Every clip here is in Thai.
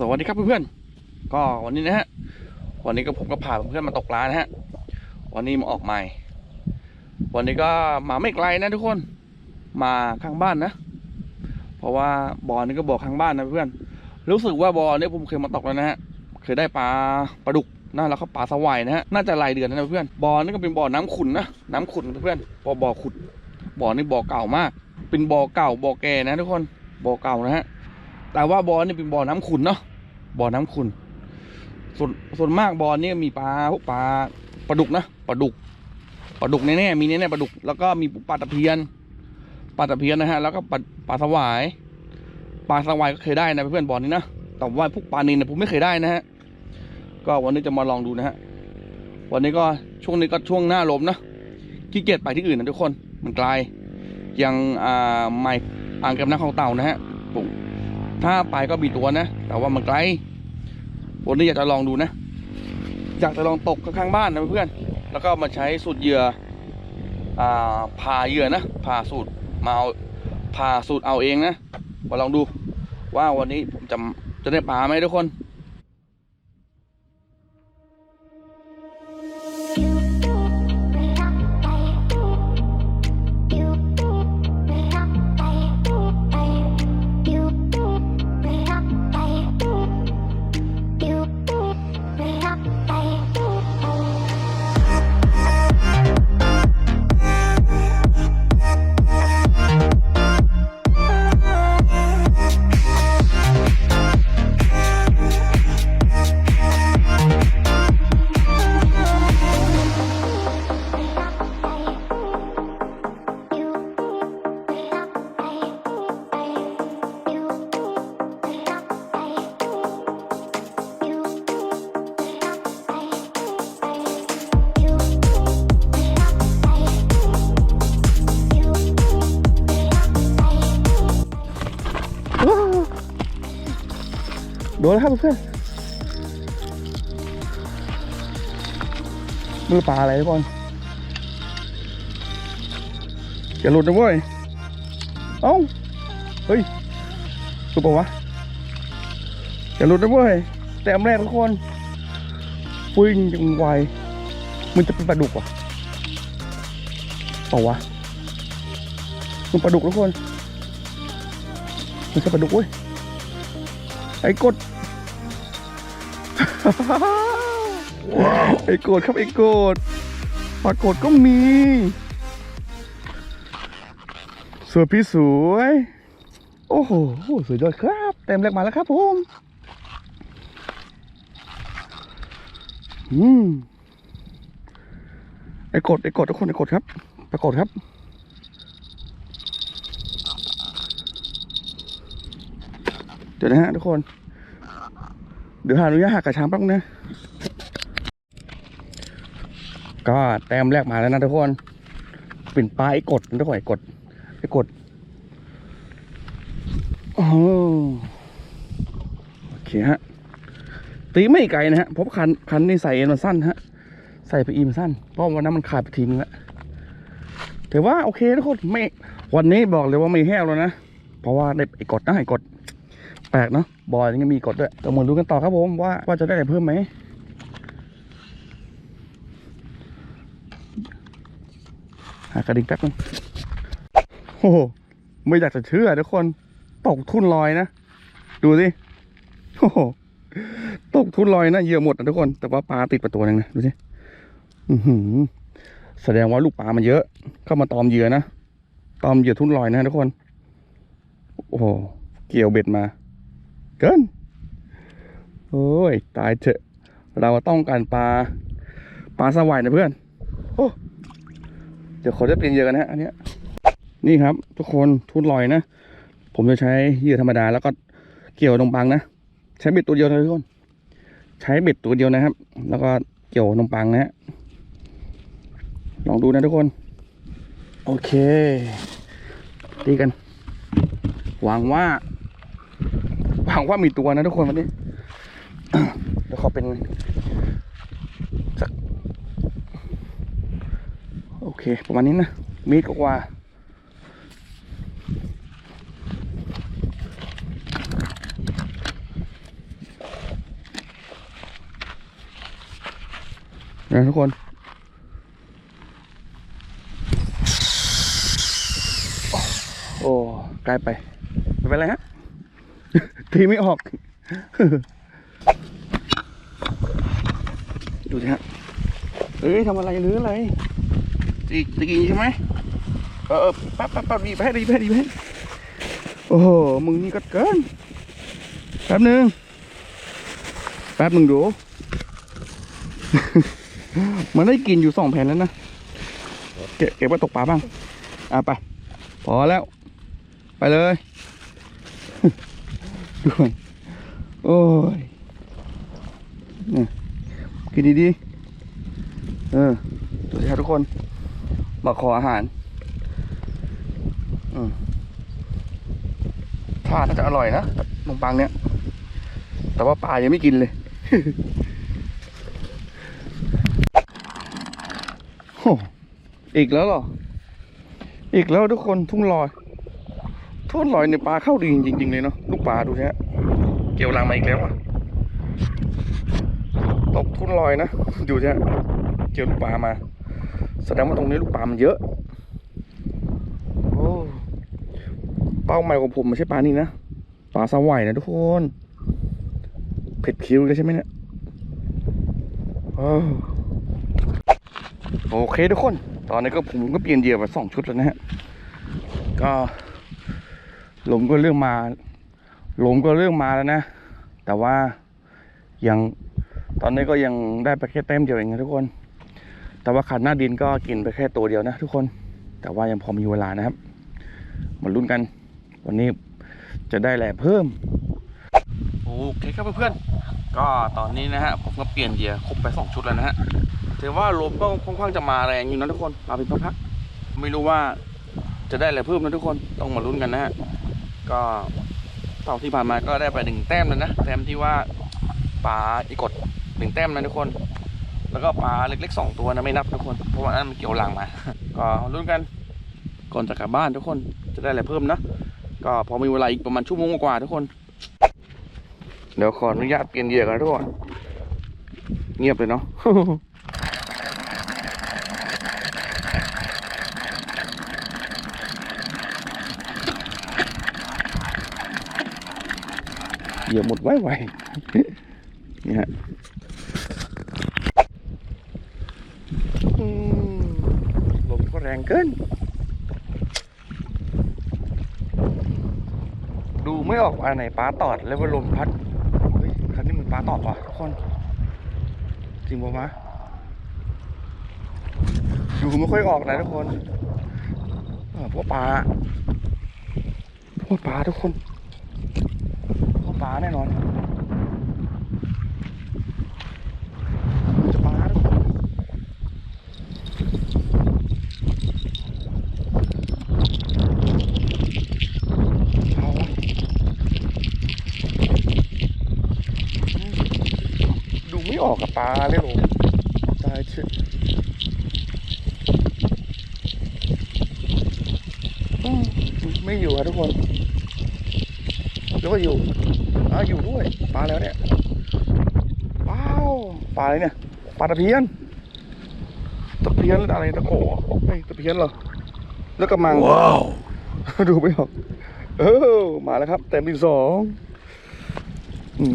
สวัสดีครับเพื่อนๆ ก็วันนี้นะฮะ วันนี้ก็ผมก็พาเพื่อนๆมาตกปลานะฮะ วันนี้มาออกใหม่ วันนี้ก็มาไม่ไกลนะทุกคน มาข้างบ้านนะ เพราะว่าบ่อนี้ก็บ่อข้างบ้านนะเพื่อน รู้สึกว่าบ่อนี้ผมเคยมาตกแล้วนะฮะ เคยได้ปลาปลาดุกนะแล้วก็ปลาสวายนะฮะ น่าจะหลายเดือนนะเพื่อน บ่อนี้ก็เป็นบ่อน้ำขุ่นนะ น้ำขุ่นเพื่อนบ่อบ่อขุด บ่อนี้บ่อเก่ามาก เป็นบ่อเก่าบ่อแก่นะทุกคน บ่อเก่านะฮะ แต่ว่าบ่อนี่เป็นบ่อน้ำขุนเนาะบ่อน้ำขุนส่วนส่วนมากบ่อนี่มีปลาพวกปลาปลาดุกนะปลาดุกปลาดุกแน่ๆมีแน่ๆปลาดุกแล้วก็มีปลาตะเพียนปลาตะเพียนนะฮะแล้วก็ปลาปลาสวายปลาสวายก็เคยได้นะเพื่อนบ่อนี้นะแต่ว่าพวกปลานิลเนี่ยผมไม่เคยได้นะฮะก็วันนี้จะมาลองดูนะฮะวันนี้ก็ช่วงนี้ก็ช่วงหน้าลมนะขี้เกียจไปที่อื่นนะทุกคนมันไกลยังอ่าไม่อ่างเก็บน้ำของเต่านะฮะผม ถ้าไปก็มีตัวนะ แต่ว่ามันไกลวันนี้อยากจะลองดูนะ อยากจะลองตกข้างบ้านนะเพื่อน แล้วก็มาใช้สูตรเหยื่ออ่าผ่าเหยื่อนะผ่าสูตรมาเอาผ่าสูตรเอาเองนะมาลองดูว่าวันนี้ผมจะจะได้ปลาไหมทุกคน โดนแล้วครับเพื่อนมือปลาอะไรทุกคนอย่าหลุดนะเว้ย เอ้า เฮ้ยถูกปะวะอย่าหลุดนะเว้ย แต่อันแรกทุกคนวิ่งจังไวมันจะเป็นปลาดุกวะเปล่าวะมันปลาดุกทุกคนมันจะปลาดุกเว้ยไอ้กด ไอ้โกดครับไอ้โกดปรากฏก็มีสวยพี่สวย โอ้โหสวยยอดครับ เต็มแรกมาแล้วครับผมอืมไอ้กดไอ้กดทุกคนไอ้กดครับปรากฏครับเดี๋ยวนะฮะทุกคน เดี๋ยวหาอนุญาตหักกระชังแป๊บนะ ก็แต้มแรกมาแล้วนะทุกคนเป็นปลาไอ้กดนะทุกคนไอ้กดไอ้กดโอ้โอเคฮะ ตีไม่ไกลนะฮะเพราะคันคันนี่ใส่เอ็นมันสั้นฮะ ใส่ไปอีมันสั้น เพราะวันนั้นมันขาดไปทีนึงละแต่ว่าโอเคทุกคนไม่ วันนี้บอกเลยว่าไม่แห้วแล้วนะ เพราะว่าได้ไอ้กดนะไอ้กด ปลกเนาะบอยยังมีกดด้วยแต่มาดูกันต่อครับผมว่าว่าจะได้อะไรเพิ่มไหมหากระดิ่งแป๊บนึงโอ้โหไม่อยากจะเชื่อทุกคนตกทุ่นลอยนะ ดูสิโอ้โหตกทุ่นลอยนะเยื่อหมดนะทุกคน แต่ว่าปลาติดประตูนึงนะดูสิหือแสดงว่าลูกปลามันเยอะ เข้ามาตอมเหยื่อนะ ตอมเหยื่อทุ่นลอยนะทุกคน โอ้โห เกี่ยวเบ็ดมา เกิน โอ้ย ตายเถอะ เราต้องการปลา ปลาสวายนะเพื่อน โอ้เดี๋ยวขอจะเปลี่ยนเยื่อกันนะฮะอันเนี้ย นี่ครับ ทุกคนทุ่นลอยนะ ผมจะใช้เหยื่อธรรมดาแล้วก็เกี่ยวนมปังนะ ใช้เบ็ดตัวเดียวนะทุกคน ใช้เบ็ดตัวเดียวนะครับ แล้วก็เกี่ยวนมปังนะฮะ ลองดูนะทุกคน โอเค ตีกัน หวังว่า หวังว่ามีตัวนะทุกคนวันนี้เดี๋ยวขอเป็นสักโอเค ประมาณนี้นะมีดกว่านะทุกคน โอ้ ใกล้ไป ไม่เป็นไรฮะ ทีไม่ออก ดูสิฮะเอ้ยทำอะไรหรืออะไรตีตีกินใช่ไหมเออแป๊บแป๊บแป๊บดีไปดีไปดีไปโอ้โหมึงนี่ก็เกินแป๊บหนึ่งแป๊บหนึ่งดู มันได้กินอยู่สองแผ่นแล้วนะ เก็บเก็บไว้ตกปลาบ้าง อะไป พอแล้ว ไปเลย ด้วย โอ้ยนี่กินดีๆเออสวัสดีครับทุกคน มาขออาหารอืมทาน่าจะอร่อยนะขนมปังเนี่ยแต่ว่าปลายังไม่กินเลยโอ้อีกแล้วเหรอ อีกแล้วทุกคนทุ่งลอย ทุ่งลอยในปลาเข้าดีจริงๆเลยเนาะลูกปลาดูนี่ยเกี่ยวรังมาอีกแล้วอะตกทุ่นลอยนะดูเนี่ยเกี่ยวลูกปลามา แสดงว่าตรงนี้ลูกปลามันเยอะโอ้เป้าหมายของผมไม่ใช่ปลานี่นะปลาสวายนะทุกคนเผ็ดคิ้วเลยใช่ไหมเนี่ยโอเคทุกคน ตอนนี้ก็ผมก็เปลี่ยนเหยื่อมาสองชุดแล้วนะฮะ ก็ ลมก็เริ่มมาลมก็เริ่มมาแล้วนะ แต่ว่ายังตอนนี้ก็ยังได้ไปแค่เต็มเดียวเองนะทุกคน แต่ว่าขันหน้าดินก็กินไปแค่ตัวเดียวนะ ทุกคน แต่ว่ายังพอมีเวลานะครับมาลุ้นกัน วันนี้จะได้แหล่เพิ่มโอเคครับเพื่อนๆก็ตอนนี้นะฮะผมก็เปลี่ยนเหยื่อครบไปสองชุดแล้วนะฮะถือว่าลมก็ค่อนข้างจะมาแรงอยู่นะทุกคนมาเป็นพักๆไม่รู้ว่าจะได้อะไรเพิ่มนะทุกคนต้องมาลุ้นกันนะฮะ ก็เต่าที่ผ่านมาก็ได้ไปหนึ่งแต้มแล้วนะแต้มที่ว่าปลาอีกดหนึ่งแต้มนะทุกคน แล้วก็ปลาเล็กๆสองตัวนะไม่นับทุกคน เพราะว่าอันนั้นมันเกี่ยวหลังมาก็ลุ้นกันก่อนจะกลับบ้านทุกคนจะได้อะไรเพิ่มนะก็พอมีเวลาอีกประมาณชั่วโมงกว่าทุกคน เดี๋ยวขออนุญาตเปลี่ยนเหยื่อกันทุกคนเงียบเลยเนาะ เหยื่อหมดไวไวๆนี่ฮะอืมลมก็แรงเกิน ดูไม่ออกว่าไหนปลาตอดแล้วว่าลมพัด เฮ้ย คันนี้มันปลาตอดว่ะทุกคน จริงป่าวะดูไม่ค่อยออกนะทุกคนเออพวกปลาพวกปลาทุกคนพวก ปลาแน่นอนจะปลาทุกคนเอาดูไม่ออกกับปลาเลยโหตายเชื่อไม่อยู่ครับทุกคนหรือว่าอยู่ อ่าอยู่ด้วยปลาแล้วเนี่ยเป้าวปลาอะไรเนี่ยปลาตะเพียนตะเพียนหรืออะไรตะโขไอ้ยตะเพียนเหรอแล้วกระมังว้าวดูไม่ออกเออมาแล้วครับเต็มที่สองอื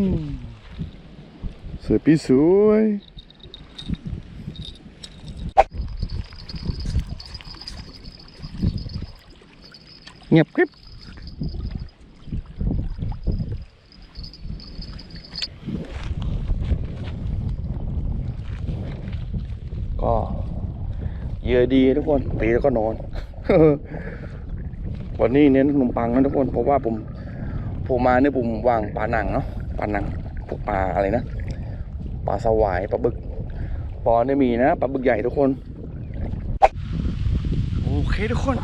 มสวยพี่สวยเงียบกริบ ก็เยื่อดีทุกคนตีแล้วก็นอน วันนี้เน้นขนมปังนะทุกคน เพราะว่าผมผมมาเนี่ยผมวางปลาหนังเนาะปลาหนังพวกปลาอะไรนะปลาสวายปลาบึกปอเนี่ยมีนะปลาบึกใหญ่ทุกคนโอเคทุกคน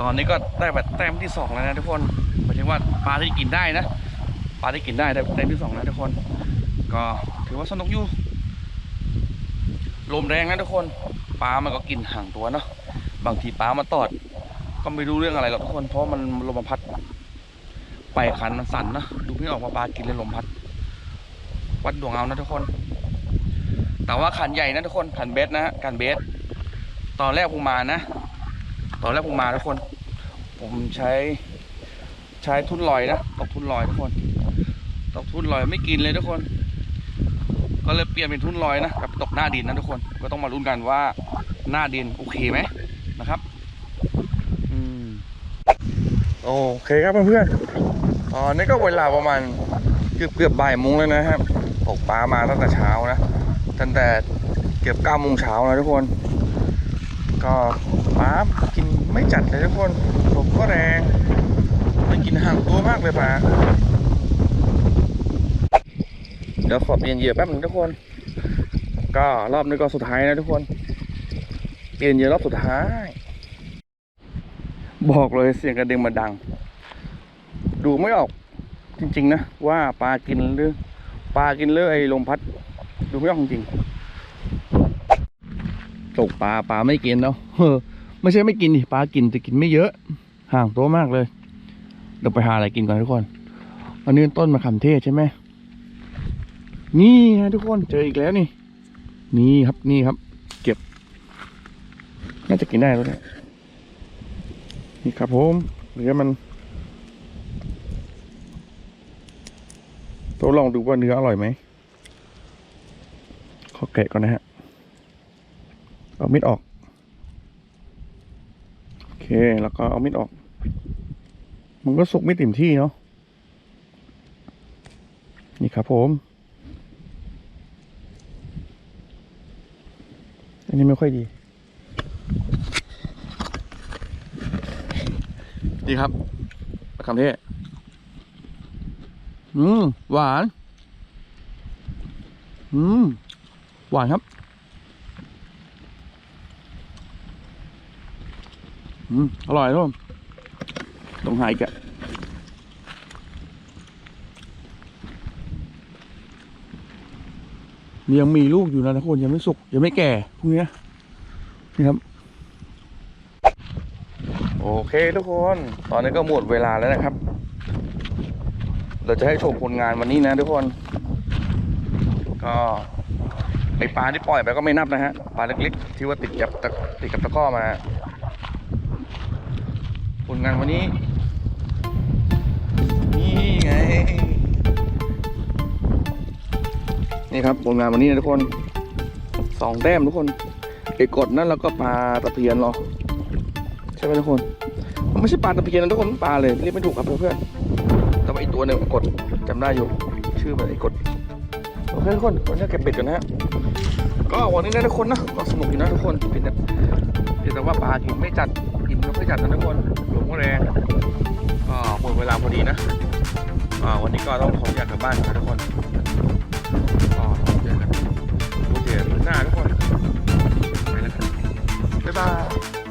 ตอนนี้ก็ได้แบบแต้มที่สองแล้วนะทุกคนหมายถึงว่าปลาที่กินได้นะปลาที่กินได้ได้แต้มที่สองแล้วทุกคน ก็ถือว่าสนุกอยู่ ลมแรงนะทุกคนปลามันก็กินห่างตัวเนาะบางทีปลามาตอด ก็ไม่รู้เรื่องอะไรหรอกทุกคนเพราะมันลมพัด ไปคันมันสั่นนะดูไม่ออกว่าปลากินเลยลมพัด วัดดวงเอานะทุกคน แต่ว่าขันใหญ่นะทุกคนขันเบสนะฮะขันเบสตอนแรกผมมานะ ตอนแรกผมมาทุกคน ผมใช้ใช้ทุ่นลอยนะตกทุ่นลอยทุกคนตกทุ่นลอยไม่กินเลยทุกคน ก็เลยเปลี่ยนเป็นทุ่นลอยนะกับตกหน้าดินนะทุกคนก็ต้องมาลุ้นกันว่าหน้าดินโอเคไหมนะครับอืมโอเคครับเพื่อนๆตอนนี้ก็เวลาประมาณเกือบเกือบบ่ายโมงแล้วนะครับตกปลามาตั้งแต่เช้านะตั้งแต่เกือบเก้าโมงเช้านะทุกคน ก็ปลากินไม่จัดเลยทุกคนลมก็แรงมันกินห่างตัวมากเลยปลา เดี๋ยวขอเปลี่ยนเหยื่อแป๊บหนึงทุกคน ก็รอบนี้ก็สุดท้ายนะทุกคน เปลี่ยนเหยื่อรอบสุดท้าย บอกเลยเสียงกระเด็งมาดัง ดูไม่ออกจริง ๆ นะ ว่าปลากินหรือปลากินหรือไอ้ลมพัด ดูไม่ออกจริงตกปลาปลาไม่กินเนาะไม่ใช่ไม่กินดิปลากินแต่กินไม่เยอะ ห่างตัวมากเลย เดี๋ยวไปหาอะไรกินก่อนทุกคน อันนี้ต้นมะขามเทศใช่ไหม นี่ฮะทุกคนเจออีกแล้วนี่ นี่ครับนี่ครับ เก็บ น่าจะกินได้แล้วเนี่ยนี่ครับผมเหลือมันต้องลองดูว่าเนื้ออร่อยไหมขอแกะก่อนนะฮะเอามีดออก โอเคแล้วก็เอามีดออก มันก็สุกไม่เต็มที่เนาะนี่ครับผม อันนี้ไม่ค่อยดี ดีครับมะขามเทศอืม หวาน อืม หวานครับ อืม อร่อยทุกคนต้องหายแกะ ยังมีลูกอยู่นะทุกคนยังไม่สุกยังไม่แก่พวกนี้นี่ครับ โอเคทุกคน ตอนนี้ก็หมดเวลาแล้วนะครับ เราจะให้ชมผลงานวันนี้นะทุกคน ก็ไอปลาที่ปล่อยไปก็ไม่นับนะฮะปลาเล็กๆ ที่ว่าติดกับตะติดกับตะก้อมา ผลงานวันนี้ นี่ไง นี่ครับผลงานวันนี้นะทุกคนสองแต้มทุกคนไอ้กดนั่นแล้วก็ปลาตะเพียนหรอใช่ไหมทุกคนมันไม่ใช่ปลาตะเพียนนะทุกคนปลาเลยเรียกไม่ถูกครับเพื่อนๆแต่ว่าไอตัวหนึ่งกดจำได้อยู่ ชื่อมันไอ้กดโอเคทุกคนวันนี้เก็บเป็ดกันนะฮะก็วันนี้นะทุกคนนะก็สนุกดีนะทุกคนเป็นแบบเพียงแต่ว่าปลากินไม่จัดกินไม่ค่อยจัดนะทุกคนลมก็แรงก็หมดเวลาพอดีนะอ่าวันนี้ก็ต้องขออนุญาตกลับบ้านนะทุกคน อ